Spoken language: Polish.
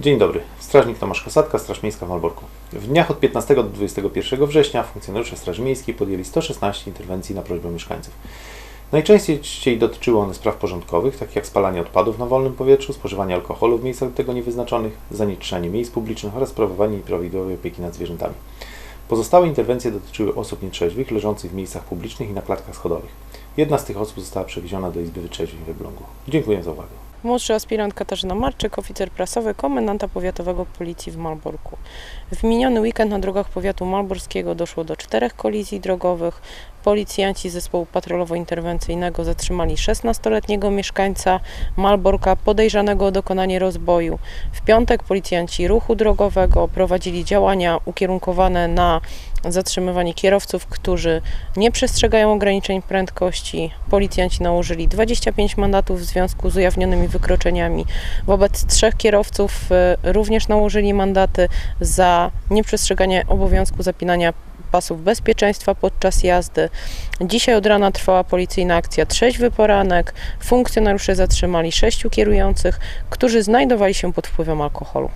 Dzień dobry. Strażnik Tomasz Kosatka, Straż Miejska w Malborku. W dniach od 15 do 21 września funkcjonariusze Straży Miejskiej podjęli 116 interwencji na prośbę mieszkańców. Najczęściej dotyczyły one spraw porządkowych, takich jak spalanie odpadów na wolnym powietrzu, spożywanie alkoholu w miejscach do tego niewyznaczonych, zanieczyszczanie miejsc publicznych oraz sprawowanie nieprawidłowej opieki nad zwierzętami. Pozostałe interwencje dotyczyły osób nietrzeźwych leżących w miejscach publicznych i na klatkach schodowych. Jedna z tych osób została przewieziona do Izby Wytrzeźwień w. Dziękuję za uwagę. Młodszy aspirant Katarzyna Marczyk, oficer prasowy komendanta powiatowego Policji w Malborku. W miniony weekend na drogach powiatu malborskiego doszło do czterech kolizji drogowych. Policjanci zespołu patrolowo-interwencyjnego zatrzymali 16-letniego mieszkańca Malborka podejrzanego o dokonanie rozboju. W piątek policjanci ruchu drogowego prowadzili działania ukierunkowane na zatrzymywanie kierowców, którzy nie przestrzegają ograniczeń prędkości. Policjanci nałożyli 25 mandatów w związku z ujawnionymi wykroczeniami. Wobec trzech kierowców e, również nałożyli mandaty za nieprzestrzeganie obowiązku zapinania pasów bezpieczeństwa podczas jazdy. Dzisiaj od rana trwała policyjna akcja Trzeźwy Poranek. Funkcjonariusze zatrzymali sześciu kierujących, którzy znajdowali się pod wpływem alkoholu.